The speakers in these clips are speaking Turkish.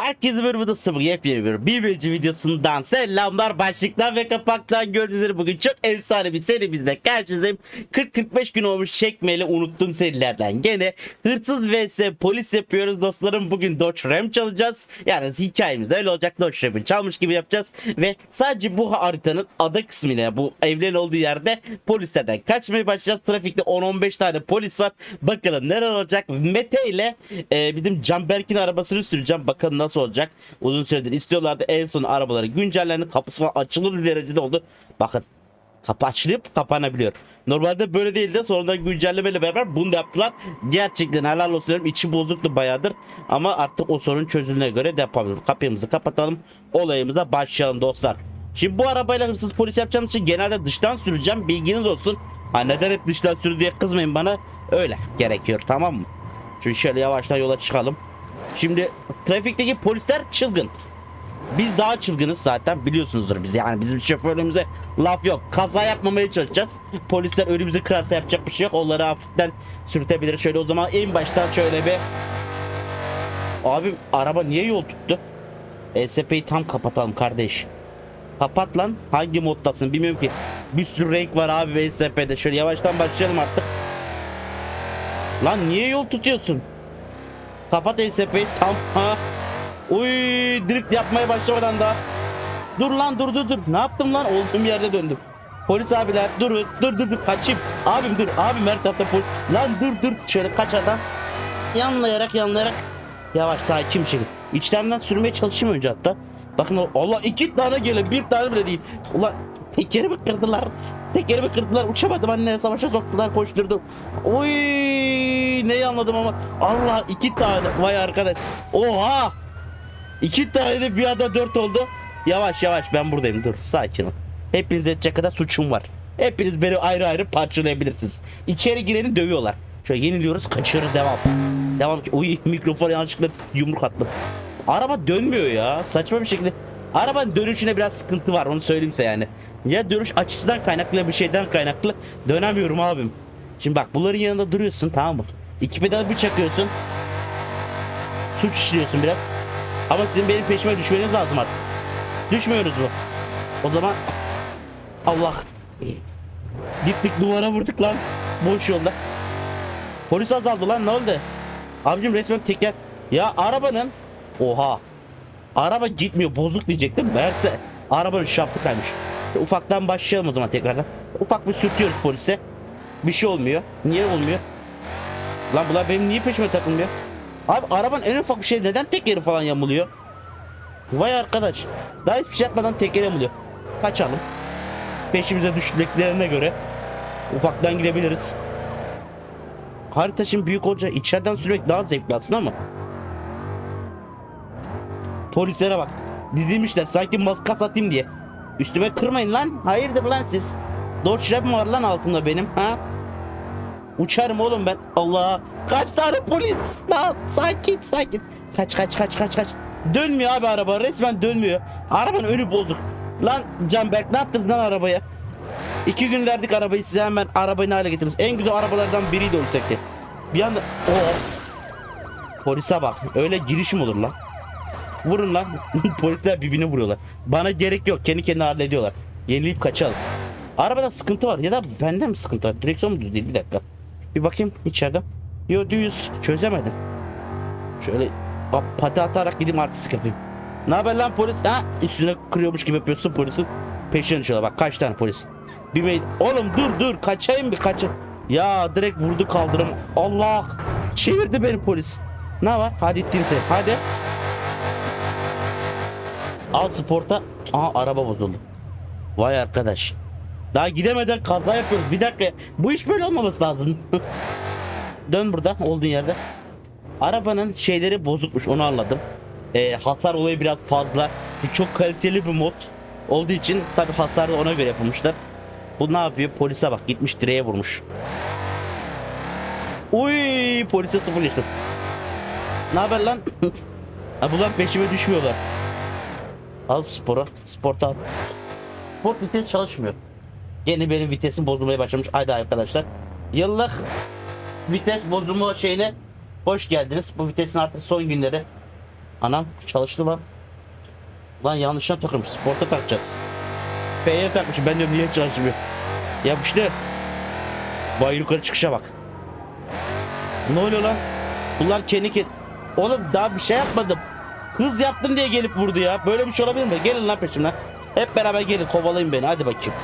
Herkese merhaba dostum. Yepyeni bir birbirci videosundan selamlar. Başlıktan ve kapaktan gördüğünüz bugün çok efsane bir serimizle karşınızdayım. 40-45 gün olmuş çekmeyeli unuttum serilerden. Gene hırsız vs polis yapıyoruz dostlarım. Bugün Dodge Ram çalacağız. Yani hikayemiz öyle olacak. Dodge Ram'ı çalmış gibi yapacağız. Ve sadece bu haritanın ada kısmına bu evlerin olduğu yerde polislerden kaçmaya başlayacağız. Trafikte 10-15 tane polis var. Bakalım neler olacak. Mete ile e, bizim Canberk'in arabasını süreceğim. Bakalım nasıl olacak. Uzun süredir istiyorlardı. En son arabaları güncellendi. Kapısı falan açılır derecede oldu. Bakın kapı açılıp kapanabiliyor. Normalde böyle değildi. Sonradan güncellemeyle beraber bunu da yaptılar. Gerçekten helal olsun diyorum. İçi bozuktu bayağıdır. Ama artık o sorun çözüldüğüne göre de yapabilirim. Kapımızı kapatalım. Olayımıza başlayalım dostlar. Şimdi bu arabayla hırsız polis yapacağım için genelde dıştan süreceğim. Bilginiz olsun. Ha neden hep dıştan sürü diye kızmayın bana. Öyle gerekiyor tamam mı? Şimdi şöyle yavaştan yola çıkalım. Şimdi trafikteki polisler çılgın. Biz daha çılgınız zaten biliyorsunuzdur bizi yani bizim şoförlüğümüze laf yok. Kaza yapmamaya çalışacağız. Polisler önümüzü kırarsa yapacak bir şey yok. Onları hafiften sürtebilir. Şöyle o zaman en baştan şöyle bir Abim araba niye yol tuttu? ESP'yi tam kapatalım kardeş. Kapat lan. Hangi moddasın bilmiyorum ki. Bir sürü renk var abi ESP'de. Şöyle yavaştan başlayalım artık. Lan niye yol tutuyorsun? Kapat ESP'yi tam. Ha. Uy drift yapmaya başlamadan da. Dur lan dur dur dur. Ne yaptım lan? Olduğum yerde döndüm. Polis abiler dur dur dur dur kaçayım. Abim dur abim her tarafta polis. Lan dur dur şöyle kaç adam. Yanlayarak yanlayarak. Yavaş sakin şekilde. İçlerinden sürmeye çalışayım önce hatta. Bakın Allah iki tane gele bir tane bile değil. Ulan tekerimi kırdılar. Tekerimi kırdılar. Uçamadım anne savaşa soktular koşturdum. Oy neyi anladım ama. Allah iki tane. Vay arkadaş. Oha. İki tane de bir anda dört oldu. Yavaş yavaş ben buradayım dur sakin ol. Hepinize edecek kadar suçum var. Hepiniz beni ayrı ayrı parçalayabilirsiniz. İçeri gireni dövüyorlar. Şöyle yeniliyoruz kaçıyoruz devam. Devam ki. Uy mikrofon yanlışlıkla yumruk attım. Araba dönmüyor ya. Saçma bir şekilde. Arabanın dönüşüne biraz sıkıntı var onu söyleyeyim size yani. Ya dönüş açısından kaynaklı bir şeyden kaynaklı dönemiyorum abim. Şimdi bak bunların yanında duruyorsun tamam mı? İki pedal bir çakıyorsun. Suç işliyorsun biraz. Ama sizin benim peşime düşmeniz lazım artık. Düşmüyoruz mu? O zaman Allah. Gittik duvara vurduk lan. Boş yolda. Polis azaldı lan ne oldu? Abicim resmen teker. Ya arabanın Oha. Araba gitmiyor bozuk diyecektim. Meğerse arabanın şaftı kaymış. E, Ufaktan başlayalım o zaman tekrardan. Ufak bir sürtüyoruz polise. Bir şey olmuyor. Niye olmuyor? Lan bunlar benim niye peşime takılmıyor? Abi arabanın en ufak bir şey neden tekeri falan yamuluyor? Vay arkadaş. Daha hiçbir şey yapmadan tekeri yamuluyor. Kaçalım. Peşimize düştüklerine göre ufaktan gidebiliriz. Harita şimdi büyük olunca içeriden sürmek daha zevkli aslında ama. Polislere bak. Dizilmişler sanki maska satayım diye. Üstüme kırmayın lan. Hayırdır lan siz? Dodge Ram var lan altımda benim ha? Uçarım oğlum ben. Allah. Kaç tane polis? Lan sakin sakin. Kaç kaç kaç kaç kaç. Dönmüyor abi araba resmen dönmüyor. Arabanın önü bozuk. Lan Canberk ne yaptınız lan arabaya? İki gün verdik arabayı size hemen arabayı hale getirdiniz. En güzel arabalardan biriydi oysak ki. Bir anda oh. Polise bak öyle giriş mi olur lan? Vurun lan. Polisler birbirini vuruyorlar. Bana gerek yok. Kendi kendine hallediyorlar. Yenileyip kaçalım. Arabada sıkıntı var ya da bende mi sıkıntı var? Direksiyon mu düz değil? Bir dakika. Bir bakayım içeriden. Yo düz. Çözemedim. Şöyle pati atarak gideyim artistik yapayım. Ne haber lan polis? Ha üstüne kırıyormuş gibi yapıyorsun polisin. Peşine düşüyorlar. Bak kaç tane polis. Bir mey- Oğlum dur dur kaçayım bir kaçayım. Ya direkt vurdu kaldırım. Allah. Çevirdi beni polis. Ne var? Hadi ittim seni. Hadi. Al sporta. Aha araba bozuldu. Vay arkadaş. Daha gidemeden kaza yapıyoruz. Bir dakika. Bu iş böyle olmaması lazım. Dön burada olduğun yerde. Arabanın şeyleri bozukmuş onu anladım. Ee, hasar olayı biraz fazla. Çünkü çok kaliteli bir mod olduğu için tabi hasar da ona göre yapılmışlar. Bu ne yapıyor? Polise bak gitmiş direğe vurmuş. Uy polise sıfır geçtim. Ne haber lan? ha bunlar peşime düşmüyorlar. Al spora. Sporta al. Sport vites çalışmıyor. Yeni benim vitesim bozulmaya başlamış. Haydi arkadaşlar. Yıllık vites bozulma şeyine hoş geldiniz. Bu vitesin artık son günleri. Anam çalıştı lan. Lan yanlışına takılmış. Sporta takacağız. P'ye takmışım. Ben diyorum niye çalışmıyor. Yapıştır. Bay yukarı çıkışa bak. Ne oluyor lan? Bunlar kendi ke... Oğlum daha bir şey yapmadım. Hız yaptım diye gelip vurdu ya. Böyle bir şey olabilir mi? Gelin lan peşimden. Hep beraber gelin kovalayın beni hadi bakayım.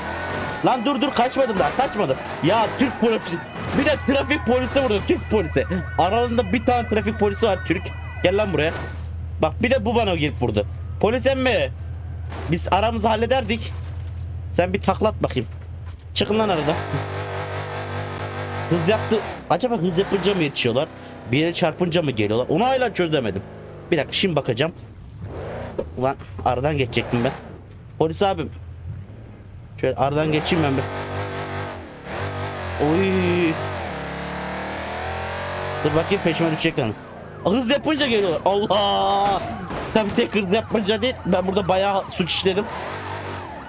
Lan dur dur kaçmadım daha kaçmadım. Ya Türk polisi. Bir de trafik polisi vurdu Türk polisi. Aralarında bir tane trafik polisi var Türk. Gel lan buraya. Bak bir de bu bana gelip vurdu. Polis emmi. Biz aramızı hallederdik. Sen bir taklat bakayım. Çıkın lan aradan. Hız yaptı. Acaba hız yapınca mı yetişiyorlar? Bir yere çarpınca mı geliyorlar? Onu hala çözemedim. Bir dakika şimdi bakacağım. Ulan aradan geçecektim ben. Polis abim. Şöyle aradan geçeyim ben bir. Oy. Dur bakayım peşime düşecekler mi? Hız yapınca geliyorlar. Allah. Tabii tek hız yapınca değil. Ben burada bayağı suç işledim.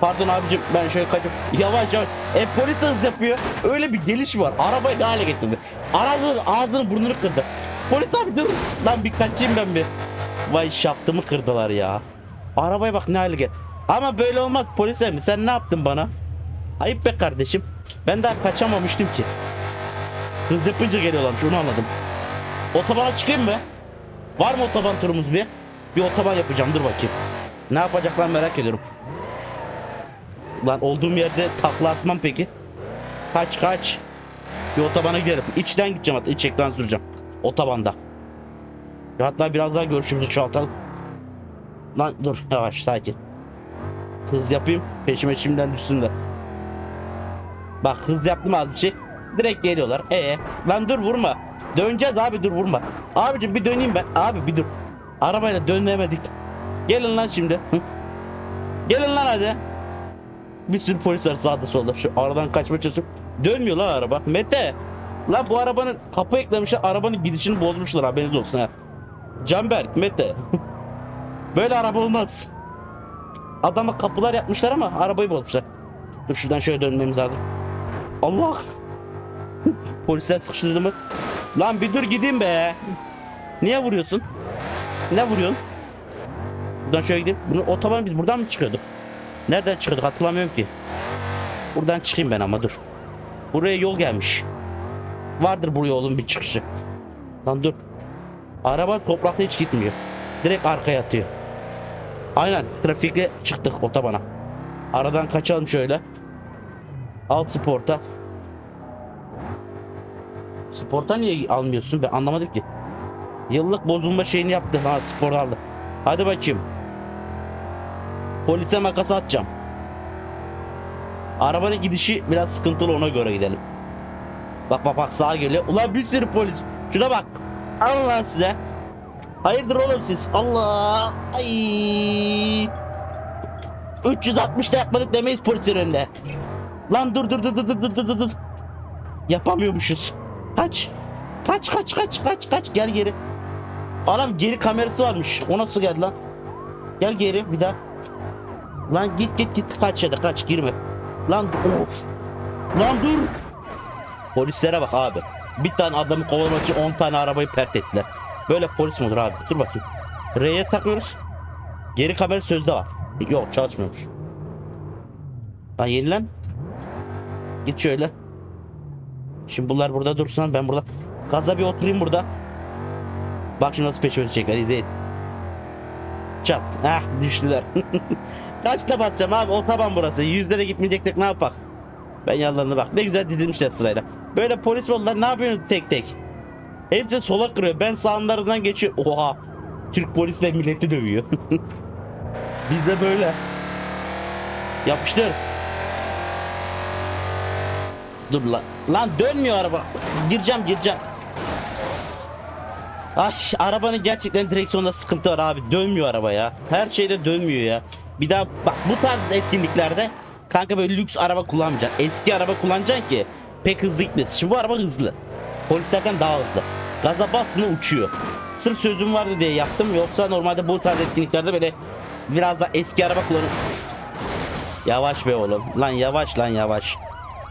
Pardon abicim ben şöyle kaçıp yavaş yavaş. E polis hız yapıyor. Öyle bir geliş var. Arabayı ne hale getirdi. Aracın ağzını burnunu kırdı. Polis abi dur. Lan bir kaçayım ben bir. Vay şaftımı kırdılar ya. Arabaya bak ne hale gel. Ama böyle olmaz polis mi? Sen ne yaptın bana? Ayıp be kardeşim. Ben daha kaçamamıştım ki. Hız yapınca geliyorlarmış onu anladım. Otobana çıkayım mı? Var mı otoban turumuz bir? Bir otoban yapacağım dur bakayım. Ne yapacaklar merak ediyorum. Lan olduğum yerde takla atmam peki. Kaç kaç. Bir otobana gidelim. İçten gideceğim hatta iç ekran süreceğim. Otobanda. Hatta biraz daha görüşümüzü çoğaltalım. Lan dur yavaş sakin. Hız yapayım peşime şimdiden düşsün de. Bak hız yaptım az bir şey. Direkt geliyorlar. E lan dur vurma. Döneceğiz abi dur vurma. Abicim bir döneyim ben. Abi bir dur. Arabayla dönemedik. Gelin lan şimdi. Gelin lan hadi. Bir sürü polis var sağda solda. Şu aradan kaçmaya çalışıp dönmüyor lan araba. Mete. Lan bu arabanın kapı eklemişler. Arabanın gidişini bozmuşlar haberiniz olsun ha. Canberk, Mete. Böyle araba olmaz. Adama kapılar yapmışlar ama arabayı bozmuşlar. Dur şuradan şöyle dönmemiz lazım. Allah. Polisler sıkıştırdı mı? Lan bir dur gideyim be. Niye vuruyorsun? Ne vuruyorsun? Buradan şöyle gideyim. Bunu otoban biz buradan mı çıkıyorduk? Nereden çıkıyorduk hatırlamıyorum ki. Buradan çıkayım ben ama dur. Buraya yol gelmiş. Vardır bu yolun bir çıkışı. Lan dur. Araba toprakta hiç gitmiyor. Direkt arkaya atıyor. Aynen trafikte çıktık otobana. Aradan kaçalım şöyle. Al sporta. Sporta niye almıyorsun? Ben anlamadım ki. Yıllık bozulma şeyini yaptı. Ha spor aldı. Hadi bakayım. Polise makas atacağım. Arabanın gidişi biraz sıkıntılı ona göre gidelim. Bak bak bak sağa geliyor. Ulan bir sürü polis. Şuna bak. Allah size. Hayırdır oğlum siz? Allah. Ay. 360 da yapmadık demeyiz polisin önünde. Lan dur dur dur dur dur dur dur dur. Yapamıyormuşuz. Kaç. Kaç kaç kaç kaç kaç gel geri. Adam geri kamerası varmış. O nasıl geldi lan? Gel geri bir daha. Lan git git git kaç ya da kaç girme. Lan of. Lan dur. Polislere bak abi. Bir tane adamı kovalamak için 10 tane arabayı pert ettiler. Böyle polis mi olur abi? Dur bakayım. R'ye takıyoruz. Geri kamera sözde var. Yok çalışmıyormuş. Lan yenilen. Git şöyle. Şimdi bunlar burada dursun. Ben burada gaza bir oturayım burada. Bak şimdi nasıl peşime düşecekler. izleyin. Çat. Ah düştüler. Kaçta basacağım abi? Otoban burası. Yüzlere gitmeyecektik ne yapak? Ben yanlarına bak. Ne güzel dizilmişler sırayla. Böyle polis oldular. Ne yapıyorsunuz tek tek? Hepsi sola kırıyor. Ben sağlarından geçiyor. Oha. Türk polisle milleti dövüyor. Biz de böyle. Yapıştır. Dur lan. Lan dönmüyor araba. Gireceğim gireceğim. Ay arabanın gerçekten direksiyonda sıkıntı var abi. Dönmüyor araba ya. Her şeyde dönmüyor ya. Bir daha bak bu tarz etkinliklerde kanka böyle lüks araba kullanmayacaksın. Eski araba kullanacaksın ki pek hızlı gitmesin. Şimdi bu araba hızlı. Polislerden daha hızlı. Gaza basını uçuyor. Sırf sözüm vardı diye yaptım. Yoksa normalde bu tarz etkinliklerde böyle biraz da eski araba kullanıp Yavaş be oğlum. Lan yavaş lan yavaş.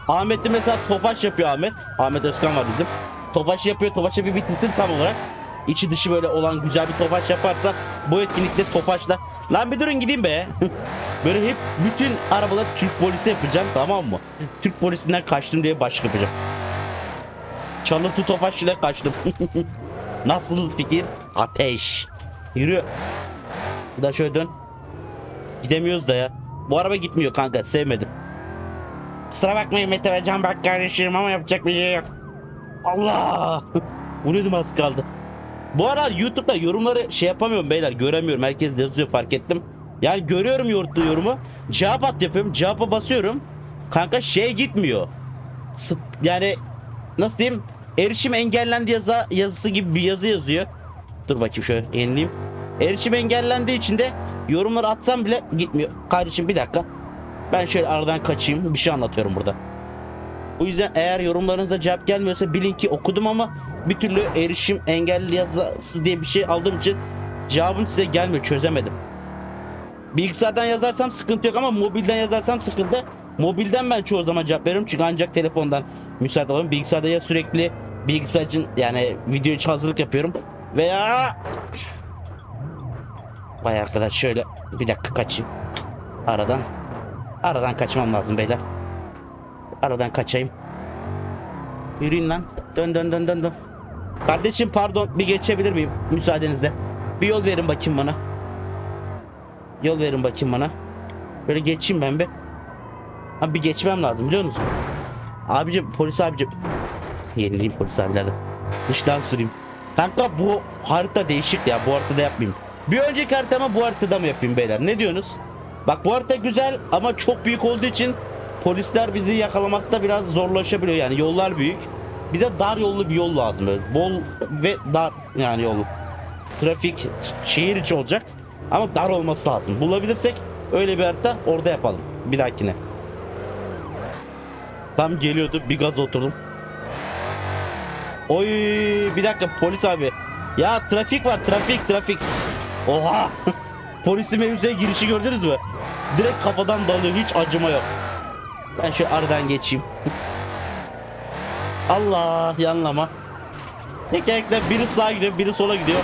Ahmet'te mesela Tofaş yapıyor Ahmet. Ahmet Özkan var bizim. Tofaş yapıyor. Tofaş'ı bir bitirsin tam olarak. içi dışı böyle olan güzel bir tofaş yaparsa bu etkinlikte tofaşla lan bir durun gideyim be. böyle hep bütün arabalar Türk polisi yapacağım tamam mı? Türk polisinden kaçtım diye başlık yapacağım. Çalıntı tofaş ile kaçtım. Nasıl fikir? Ateş. Yürü. Bir daha şöyle dön. Gidemiyoruz da ya. Bu araba gitmiyor kanka sevmedim. Kusura bakmayın Mete ve Can bak kardeşlerim ama yapacak bir şey yok. Allah! Vuruyordum az kaldı. Bu ara YouTube'da yorumları şey yapamıyorum beyler göremiyorum. Herkes yazıyor fark ettim. Yani görüyorum yorumlu yorumu. Cevap at yapıyorum. Cevapa basıyorum. Kanka şey gitmiyor. Yani nasıl diyeyim? Erişim engellendi yazı, yazısı gibi bir yazı yazıyor. Dur bakayım şöyle yenileyim. Erişim engellendiği için de yorumları atsam bile gitmiyor. Kardeşim bir dakika. Ben şöyle aradan kaçayım. Bir şey anlatıyorum burada. O yüzden eğer yorumlarınıza cevap gelmiyorsa bilin ki okudum ama bir türlü erişim engelli yazısı diye bir şey aldığım için cevabım size gelmiyor. Çözemedim. Bilgisayardan yazarsam sıkıntı yok ama mobilden yazarsam sıkıntı. Mobilden ben çoğu zaman cevap veriyorum çünkü ancak telefondan müsait olurum. Bilgisayarda ya sürekli bilgisayar yani video için hazırlık yapıyorum veya Vay arkadaş şöyle bir dakika kaçayım. Aradan. Aradan kaçmam lazım beyler. Aradan kaçayım. Yürüyün lan. Dön dön dön dön dön. Kardeşim pardon bir geçebilir miyim müsaadenizle? Bir yol verin bakayım bana. Yol verin bakayım bana. Böyle geçeyim ben bir. Abi bir geçmem lazım biliyor musun? Abicim polis abicim. Yenileyim polis abilerden. Dıştan süreyim. Kanka bu harita değişik ya. Bu haritada yapmayayım. Bir önceki haritama bu haritada mı yapayım beyler? Ne diyorsunuz? Bak bu harita güzel ama çok büyük olduğu için polisler bizi yakalamakta biraz zorlaşabiliyor. Yani yollar büyük. Bize dar yollu bir yol lazım böyle. Bol ve dar yani yolu. Trafik şehir içi olacak ama dar olması lazım. Bulabilirsek öyle bir harita orada yapalım. Bir dahakine. Tam geliyordu bir gaz oturdum. Oy bir dakika polis abi. Ya trafik var trafik trafik. Oha. Polisin mevzuya girişi gördünüz mü? Direkt kafadan dalıyor hiç acıma yok. Ben şu aradan geçeyim. Allah yanlama. Tekerlekler biri sağa gidiyor biri sola gidiyor.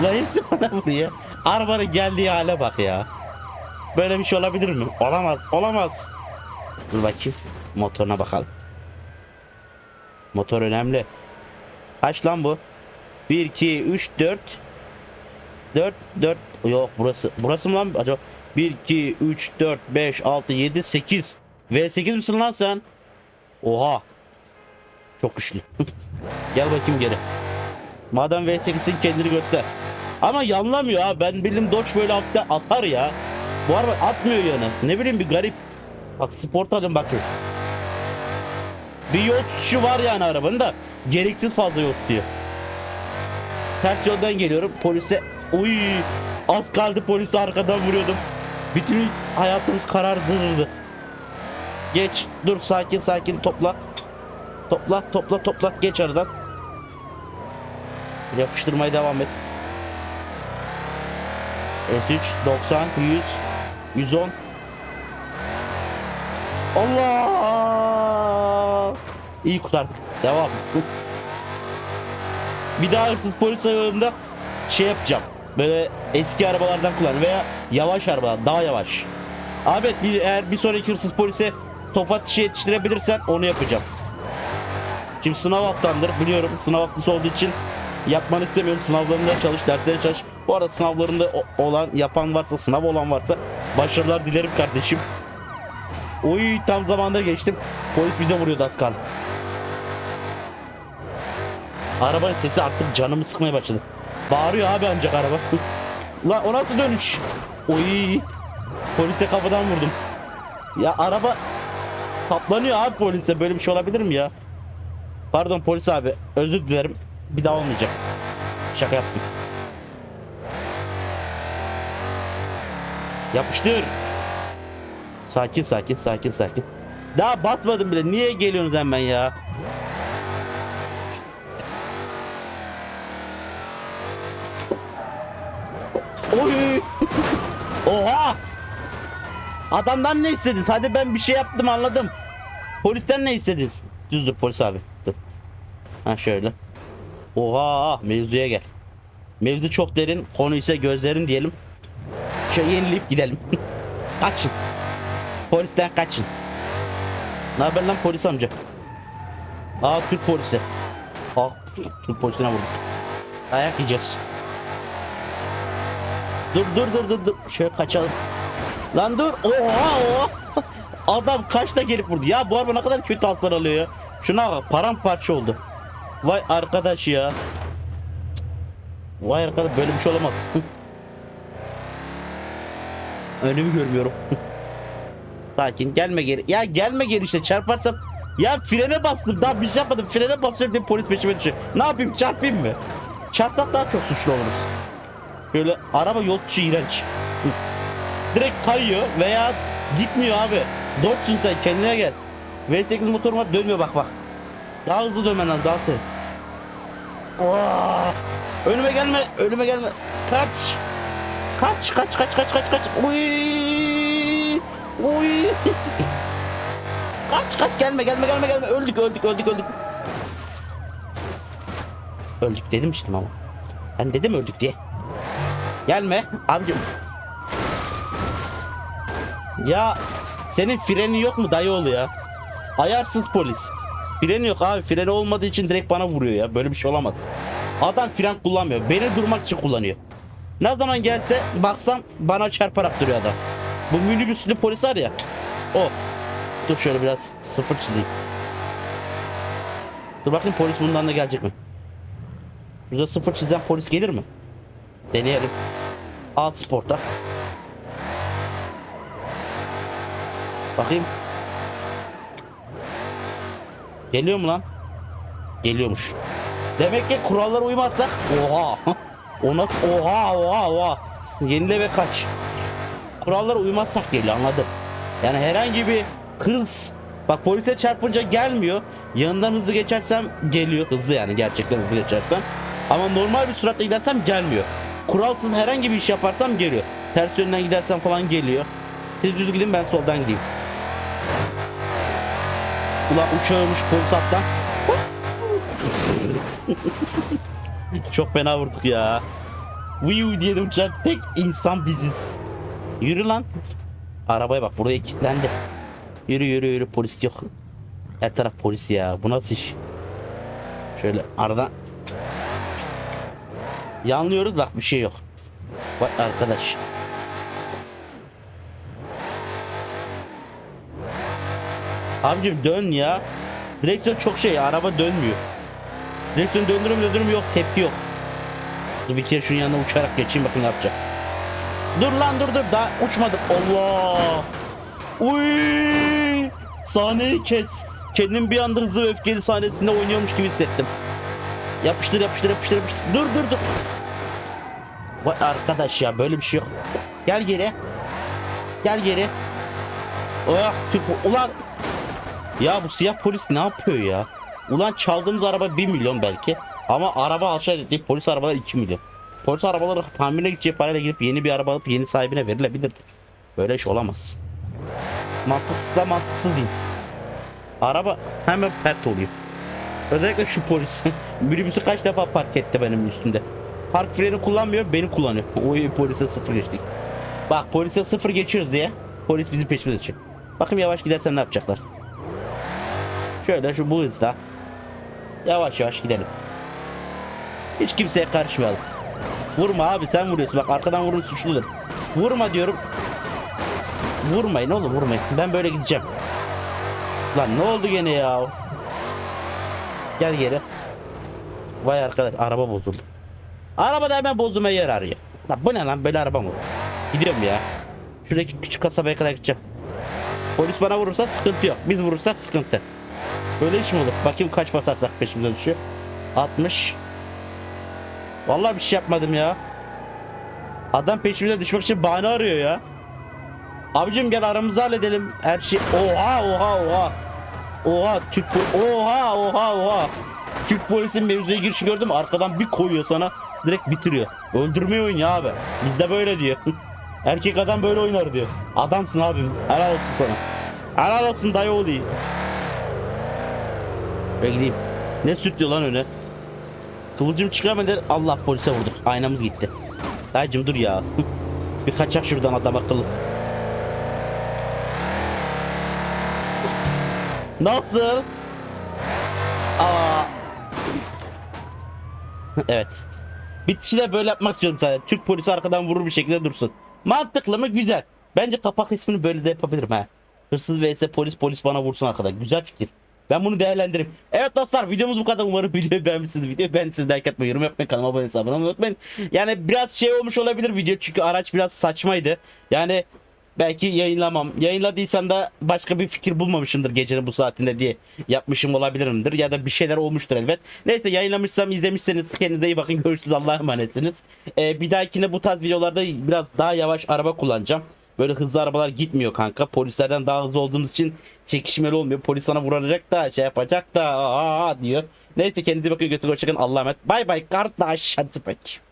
Ulan hepsi bana vuruyor. Arabanın geldiği hale bak ya. Böyle bir şey olabilir mi? Olamaz olamaz. Dur bakayım. Motoruna bakalım. Motor önemli. Kaç lan bu? 1, 2, 3, 4. 4, 4. Yok burası. Burası mı lan acaba? 1, 2, 3, 4, 5, 6, 7, 8. V8 misin lan sen? Oha. Çok güçlü. Gel bakayım geri. Madem V8'sin kendini göster. Ama yanlamıyor ha. Ben bildim Dodge böyle hafifte atar ya. Bu araba atmıyor yanı. Ne bileyim bir garip. Bak sport alın bakın. Bir yol tutuşu var yani arabanın da gereksiz fazla yol tutuyor. Ters yoldan geliyorum polise uy az kaldı polisi arkadan vuruyordum. Bütün hayatımız karardırırdı. Geç dur sakin sakin topla. Topla topla topla geç aradan. Yapıştırmaya devam et. S3 90 100 110 Allah! İyi kurtardık. Devam. Bir daha hırsız polis arabasında şey yapacağım. Böyle eski arabalardan kullan veya yavaş arabalar, daha yavaş. Ahmet bir, eğer bir sonraki hırsız polise tofaş işi yetiştirebilirsen onu yapacağım. Şimdi sınav haftandır biliyorum sınav haftası olduğu için yapmanı istemiyorum. Sınavlarında çalış, derslerine çalış. Bu arada sınavlarında olan, yapan varsa, sınav olan varsa başarılar dilerim kardeşim. Oy tam zamanda geçtim. Polis bize vuruyordu az kaldı. Arabanın sesi artık canımı sıkmaya başladı. Bağırıyor abi ancak araba. Lan o nasıl dönüş? Oy. Polise kafadan vurdum. Ya araba patlanıyor abi polise. Böyle bir şey olabilir mi ya? Pardon polis abi. Özür dilerim. Bir daha olmayacak. Şaka yaptım. Yapıştır. Sakin sakin sakin sakin. Daha basmadım bile. Niye geliyorsunuz hemen ya? Oy! Oha! Adamdan ne istedin? Hadi ben bir şey yaptım anladım. Polisten ne istediniz? Düz polis abi. Dur. Ha şöyle. Oha mevzuya gel. Mevzu çok derin. Konu ise gözlerin diyelim. Şöyle yenileyip gidelim. kaçın. Polisten kaçın. Ne haber lan polis amca? Aa Türk polisi. Aa Türk polisine vurduk. Ayak yiyeceğiz. Dur dur dur dur dur. Şöyle kaçalım. Lan dur. Oha oha. Adam kaçta gelip vurdu. Ya bu araba ne kadar kötü hasar alıyor ya. Şuna bak paramparça oldu. Vay arkadaş ya. Vay arkadaş böyle bir şey olamaz. Önümü görmüyorum. Sakin gelme geri. Ya gelme geri işte çarparsam. Ya frene bastım daha bir şey yapmadım. Frene basıyorum diye polis peşime düşüyor. Ne yapayım çarpayım mı? Çarpsak daha çok suçlu oluruz. Böyle araba yol dışı iğrenç. Direkt kayıyor veya gitmiyor abi. Dodge'sun sen kendine gel. V8 motorum var dönmüyor bak bak. Daha hızlı dönmen lazım daha sen. Önüme gelme, önüme gelme. Kaç. Kaç, kaç, kaç, kaç, kaç, kaç. Uy! Uy! kaç, kaç, gelme, gelme, gelme, gelme. Öldük, öldük, öldük, öldük. Öldük dedim işte ama. Ben dedim öldük diye. Gelme abicim. Ya senin frenin yok mu dayıoğlu ya? Ayarsız polis. Freni yok abi. Freni olmadığı için direkt bana vuruyor ya. Böyle bir şey olamaz. Adam fren kullanmıyor. Beni durmak için kullanıyor. Ne zaman gelse baksam bana çarparak duruyor adam. Bu minibüslü polis var ya. O. Dur şöyle biraz sıfır çizeyim. Dur bakayım polis bundan da gelecek mi? Burada sıfır çizen polis gelir mi? Deneyelim. A sporta. Bakayım. Geliyor mu lan? Geliyormuş. Demek ki kurallara uymazsak oha. Ona oha oha oha. Yenile ve kaç. Kurallara uymazsak geliyor anladım. Yani herhangi bir hız Bak polise çarpınca gelmiyor. Yanından hızlı geçersem geliyor. Hızlı yani gerçekten hızlı geçersem. Ama normal bir süratle gidersem gelmiyor. Kuralsız herhangi bir iş yaparsam geliyor. Ters yönden gidersem falan geliyor. Siz düz gidin ben soldan gideyim. Ulan uçağımış polis alttan. Çok fena vurduk ya. Viu diye de uçan tek insan biziz. Yürü lan. Arabaya bak buraya kilitlendi. Yürü yürü yürü polis yok. Her taraf polis ya. Bu nasıl iş? Şöyle aradan yanlıyoruz bak bir şey yok. Bak arkadaş. Abicim dön ya. Direksiyon çok şey araba dönmüyor. Direksiyon döndürüm döndürüm yok tepki yok. Dur bir kere şunun yanına uçarak geçeyim bakın ne yapacak. Dur lan dur dur daha uçmadık. Allah. Uy! Sahneyi kes. Kendim bir anda hızlı ve öfkeli sahnesinde oynuyormuş gibi hissettim. Yapıştır yapıştır yapıştır yapıştır. Dur dur dur. Vay arkadaş ya böyle bir şey yok. Gel geri. Gel geri. Oh Türk ulan. Ya bu siyah polis ne yapıyor ya? Ulan çaldığımız araba 1 milyon belki. Ama araba aşağı ettiği polis arabalar 2 milyon. Polis arabaları tamirine gideceği parayla gidip yeni bir araba alıp yeni sahibine verilebilirdi. Böyle iş olamaz. Mantıksızsa mantıksız diyeyim. Araba hemen pert oluyor. Özellikle şu polis. Minibüsü kaç defa park etti benim üstümde. Park freni kullanmıyor, beni kullanıyor. Oy polise sıfır geçtik. Bak polise sıfır geçiyoruz diye. Polis bizim peşimize düşüyor. Bakın yavaş gidersen ne yapacaklar. Şöyle şu bu hızda. Yavaş yavaş gidelim. Hiç kimseye karışmayalım. Vurma abi sen vuruyorsun. Bak arkadan vurun suçludur. Vurma diyorum. Vurmayın oğlum vurmayın. Ben böyle gideceğim. Lan ne oldu gene ya? Gel geri. Vay arkadaş araba bozuldu. Araba da hemen bozulma yer arıyor. Lan bu ne lan böyle araba mı? Gidiyorum ya. Şuradaki küçük kasabaya kadar gideceğim. Polis bana vurursa sıkıntı yok. Biz vurursak sıkıntı. Böyle iş mi olur? Bakayım kaç basarsak peşimize düşüyor. 60. Vallahi bir şey yapmadım ya. Adam peşimize düşmek için bahane arıyor ya. Abicim gel aramızı halledelim. Her şey oha oha oha. Oha Türk oha oha oha. Türk polisin mevzuya girişi gördüm arkadan bir koyuyor sana direkt bitiriyor. Öldürmeyi oynuyor abi. Bizde böyle diyor. Erkek adam böyle oynar diyor. Adamsın abim. Helal olsun sana. Helal olsun dayı o Ve gideyim. Ne süt diyor lan öne. Kıvılcım çıkamadı. Allah polise vurduk. Aynamız gitti. Dayıcım dur ya. bir kaçak şuradan adam akıllı. Nasıl? Aa. evet. Bitişi de böyle yapmak istiyorum sadece. Türk polisi arkadan vurur bir şekilde dursun. Mantıklı mı? Güzel. Bence kapak ismini böyle de yapabilirim ha. Hırsız vs polis polis bana vursun arkadan. Güzel fikir. Ben bunu değerlendiririm. Evet dostlar videomuz bu kadar. Umarım videoyu beğenmişsiniz. Videoyu beğendiyseniz like atmayı, yorum yapmayı, kanalıma abone olmayı unutmayın. Yani biraz şey olmuş olabilir video çünkü araç biraz saçmaydı. Yani belki yayınlamam. Yayınladıysam da başka bir fikir bulmamışımdır gecenin bu saatinde diye yapmışım olabilirimdir. Ya da bir şeyler olmuştur elbet. Neyse yayınlamışsam izlemişseniz kendinize iyi bakın. Görüşürüz Allah'a emanetsiniz. Ee, bir dahakine bu tarz videolarda biraz daha yavaş araba kullanacağım. Böyle hızlı arabalar gitmiyor kanka. Polislerden daha hızlı olduğumuz için çekişmeli olmuyor. Polis sana vuracak da şey yapacak da aa diyor. Neyse kendinize bakın. Götürün hoşçakalın. Allah'a emanet. Bay bay kardeş. Hadi pek.